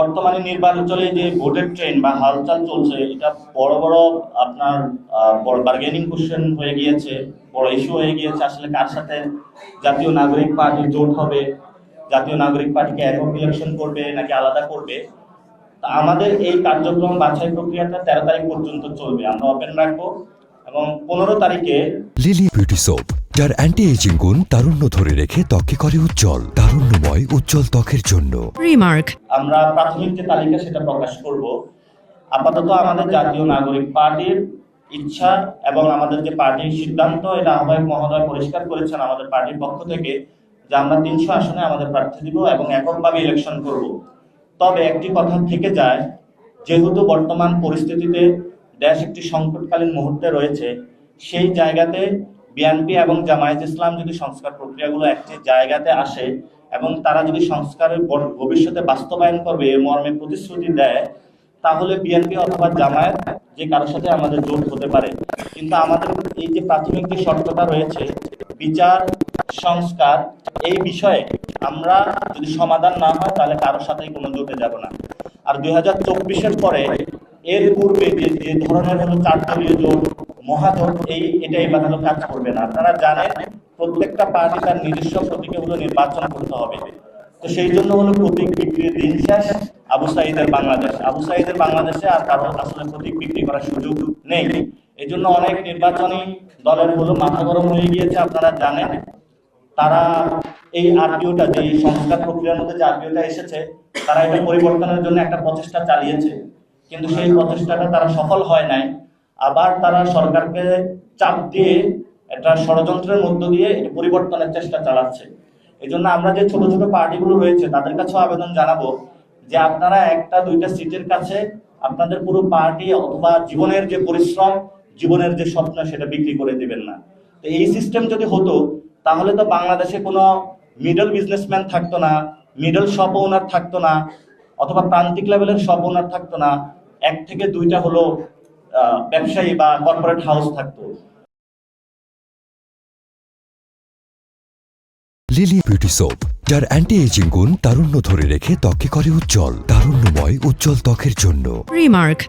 বর্তমানে নির্বাচনে যে ভোটের ট্রেন বা হালচাল চলছে, এটা বড় বড় আপনার বার্গেনিং কোশ্চেন হয়ে গিয়েছে, বড় ইস্যু হয়ে গিয়েছে। আসলে কার সাথে জাতীয় নাগরিক পার্টি জোট হবে? জাতীয় নাগরিক পার্টিকে একক ইলেকশন করবে নাকি আলাদা করবে? তা আমাদের এই কার্যক্রম বাছাই প্রক্রিয়াটা তেরো তারিখ পর্যন্ত চলবে। আমরা ওপেন রাখব এবং পনেরো তারিখে লিলি বিউটি সোপ যার অ্যান্টি এজিং গুণ তারুণ্য ধরে রেখে ত্বকে করে উজ্জ্বল তারুণ্যময় উজ্জ্বল ত্বকের জন্য Remark. আমরা প্রাথমিক যে তালিকা সেটা প্রকাশ করব আপাতত আমাদের জাতীয় নাগরিক পার্টির ইচ্ছা এবং আমাদের যে পার্টির সিদ্ধান্ত এটা আহ্বায়ক মহোদয় পরিষ্কার করেছেন আমাদের পার্টির পক্ষ থেকে যে আমরা তিনশো আসনে আমাদের প্রার্থী দিব এবং এককভাবে ইলেকশন করব তবে একটি কথা থেকে যায় যেহেতু বর্তমান পরিস্থিতিতে দেশ একটি সংকটকালীন মুহূর্তে রয়েছে সেই জায়গাতে বিএনপি এবং জামায়াত ইসলাম যদি সংস্কার প্রক্রিয়াগুলো একটি জায়গাতে আসে এবং তারা যদি সংস্কারের ভবিষ্যতে বাস্তবায়ন করবে, এ মর্মে প্রতিশ্রুতি দেয়, তাহলে বিএনপি অথবা জামায়াত যে কারোর সাথে আমাদের জোট হতে পারে। কিন্তু আমাদের এই যে প্রাথমিক যে শর্তটা রয়েছে, বিচার, সংস্কার, এই বিষয়ে আমরা যদি সমাধান না হয়, তাহলে কারোর সাথেই কোনো জোটে যাব না। আর দুই হাজার চব্বিশের পরে, এর পূর্বে যে ধরনের হলো চারদলীয় জোট মহাজোট এই এটা হলো কাজ করবে না। আপনারা জানেন, প্রত্যেকটা পার্টি তার নিজস্ব প্রতীকে হলো নির্বাচন করতে হবে। তো সেই জন্য হলো প্রতীক বিক্রির দিন শেষ, আবু সাইদের বাংলাদেশ। আবু সাইদের বাংলাদেশে আর কারও আসলে প্রতীক বিক্রি করার সুযোগ নেই। এই জন্য অনেক নির্বাচনী দলের হলো মাথা গরম হয়ে গিয়েছে, আপনারা জানেন। তারা এই আরপিওটা যে এই সংস্কার প্রক্রিয়ার মধ্যে যে আরপিওটা এসেছে, তারা এটা পরিবর্তনের জন্য একটা প্রচেষ্টা চালিয়েছে। কিন্তু সেই প্রচেষ্টাটা তারা সফল হয় নাই। আবার তারা সরকারকে চাপ দিয়ে একটা ষড়যন্ত্রের মধ্য দিয়ে পরিবর্তনের চেষ্টা চালাচ্ছে। এই জন্য আমরা যে ছোট ছোট পার্টিগুলো রয়েছে, তাদের কাছেও আবেদন জানাব যে আপনারা একটা দুইটা সিটের কাছে আপনাদের পুরো পার্টি অথবা জীবনের যে পরিশ্রম, জীবনের যে স্বপ্ন সেটা বিক্রি করে দিবেন না। তো এই সিস্টেম যদি হতো, তাহলে তো বাংলাদেশে কোনো মিডল বিজনেসম্যান থাকতো না মিডল শপ ওনার থাকতো না, অথবা প্রান্তিক লেভেলের শপ ওনার থাকতো না। এক থেকে দুইটা হলো ব্যবসায়ী বা কর্পোরেট হাউস থাকতো লিলি বিউটি সোপ যার অ্যান্টি এজিং গুণ তারুণ্য ধরে রেখে ত্বকে করে উজ্জ্বল তারুণ্যময় উজ্জ্বল ত্বকের জন্য Remark.